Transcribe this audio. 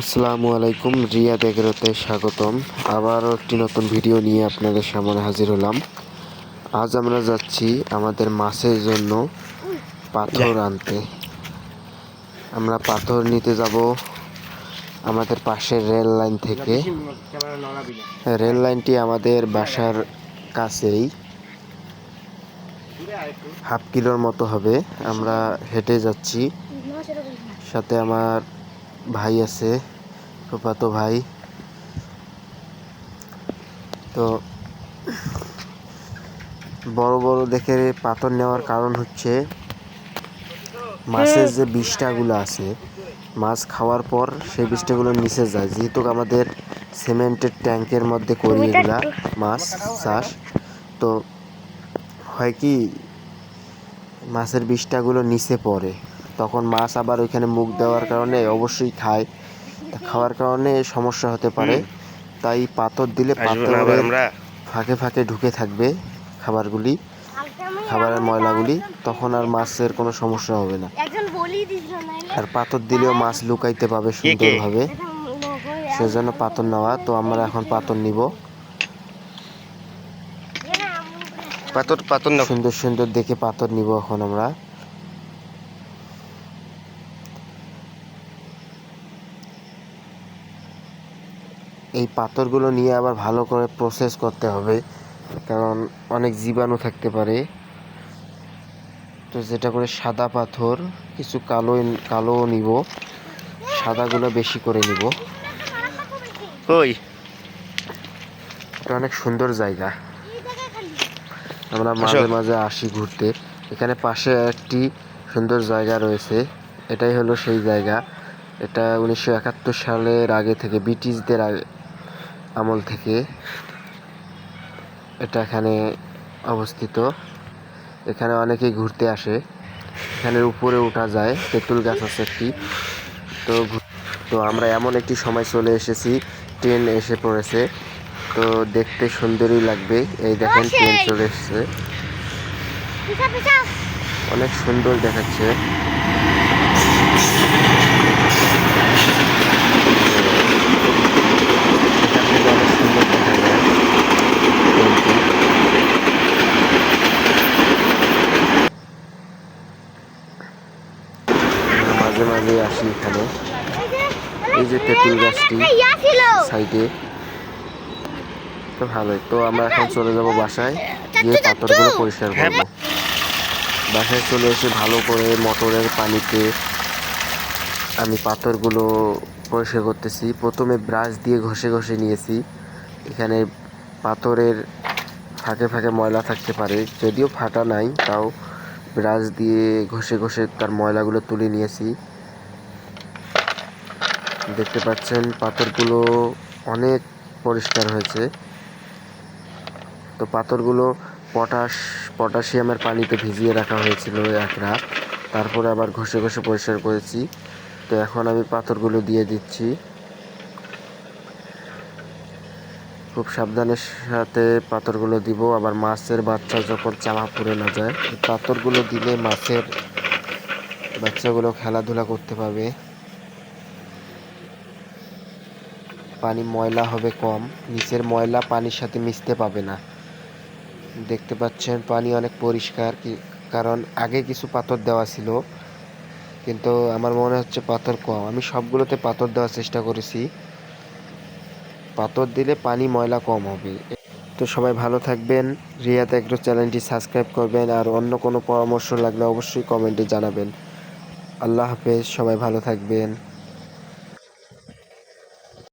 আসসালামু আলাইকুম রিয়া এগ্রোতে স্বাগতম। আবারও একটি নতুন ভিডিও নিয়ে আপনাদের সামনে হাজির হলাম। আজ আমরা যাচ্ছি আমাদের মাছের জন্য পাথর আনতে। আমরা পাথর নিতে যাব আমাদের পাশের রেল লাইন থেকে। রেল লাইনটি আমাদের বাসার কাছেই। হাফ কিলোর মতো হবে। আমরা হেঁটে যাচ্ছি। সাথে আমার ভাই আছে ফুফাতো ভাই। তো বড় বড় দেখে পাথর নেওয়ার কারণ হচ্ছে, মাছের যে বিষটাগুলো আছে, মাছ খাওয়ার পর সেই বিষটাগুলো নিচে যায়। যেহেতু আমাদের সিমেন্টের ট্যাঙ্কের মধ্যে করি এগুলা মাছ, চাষ, তো হয় কি, মাছের বিষটাগুলো নিচে পড়ে। তখন মাছ আবার ওইখানে মুখ দেওয়ার কারণে অবশ্যই খায়। তা খাওয়ার কারণে সমস্যা হতে পারে। তাই পাথর দিলে পাথরের ফাঁকে ফাঁকে ঢুকে থাকবে খাবারগুলি খাবারের ময়লাগুলি। তখন আর মাছের কোনো সমস্যা হবে না। আর পাথর দিলেও মাছ লুকাইতে পাবে সুন্দরভাবে। সেজন্য পাথর নেওয়া। তো আমরা এখন পাথর নিব। পাথর পাথর সুন্দর সুন্দর দেখে পাথর নিব এখন আমরা। এই পাথরগুলো নিয়ে আবার ভালো করে প্রসেস করতে হবে কারণ অনেক জীবাণু থাকতে পারে। তো যেটা করে সাদা পাথর কিছু কালো কালো নিব সাদাগুলো বেশি করে নিব। কই? এটা অনেক সুন্দর জায়গা। আমরা মাঝে মাঝে আসি ঘুরতে। এখানে পাশে একটি সুন্দর জায়গা রয়েছে। এটাই হলো সেই জায়গা। এটা উনিশশো একাত্তর সালের আগে থেকে ব্রিটিশদের আগে আমল থেকে এটা এখানে অবস্থিত। এখানে অনেকেই ঘুরতে আসে। এখানের উপরে ওঠা যায়। তেঁতুল গাছ আছে একটি। তো তো আমরা এমন একটি সময় চলে এসেছি। ট্রেন এসে পড়েছে। তো দেখতে সুন্দরই লাগবে। এই দেখেন ট্রেন চলে এসেছে। অনেক সুন্দর দেখাচ্ছে এখান থেকে অনেক সুন্দর দেখা যায় ট্রেনটি। আমরা মাঝে মাঝে আসি এখানে। এই যে তেঁতুল গাছটি সাইডে। তো ভালোই। তো আমরা এখন চলে যাব বাসায়। গিয়ে পাথরগুলো পরিষ্কার করব। বাসায় চলে এসে ভালো করে মোটরের পানিতে আমি পাথরগুলো পরিষ্কার করতেছি। প্রথমে ব্রাশ দিয়ে ঘষে ঘষে নিয়েছি। এখানে পাথরের ফাঁকে ফাঁকে ময়লা থাকতে পারে। যদিও ফাটা নাই তাও ব্রাশ দিয়ে ঘষে ঘষে তার ময়লাগুলো তুলে নিয়েছি। দেখতে পাচ্ছেন, পাথরগুলো অনেক পরিষ্কার হয়েছে। তো পাথরগুলো পটাশ, পটাশিয়ামের পানিতে ভিজিয়ে রাখা হয়েছিল এক রাত। তারপরে আবার ঘষে ঘষে পরিষ্কার করেছি। তো এখন আমি পাথরগুলো দিয়ে দিচ্ছি। খুব সাবধানের সাথে পাথরগুলো দিব। আবার মাছের বাচ্চা যখন চামা পড়ে না যায় পাথরগুলো দিলে মাছের বাচ্চাগুলো খেলাধুলা করতে পারবে। পানি ময়লা হবে কম, নিচের ময়লা পানির সাথে মিশতে পাবে না। দেখতে পাচ্ছেন পানি অনেক পরিষ্কার কারণ আগে কিছু পাথর দেওয়া ছিল, কিন্তু আমার মনে হচ্ছে পাথর কম। আমি সবগুলোতে পাথর দেওয়ার চেষ্টা করেছি। পাথর দিলে পানি ময়লা কম হবে। তো সবাই ভালো থাকবেন। রিয়াত একটু চ্যানেলটি সাবস্ক্রাইব করবেন আর অন্য কোনো পরামর্শ লাগলে অবশ্যই কমেন্টে জানাবেন। আল্লাহ হাফেজ, সবাই ভালো থাকবেন।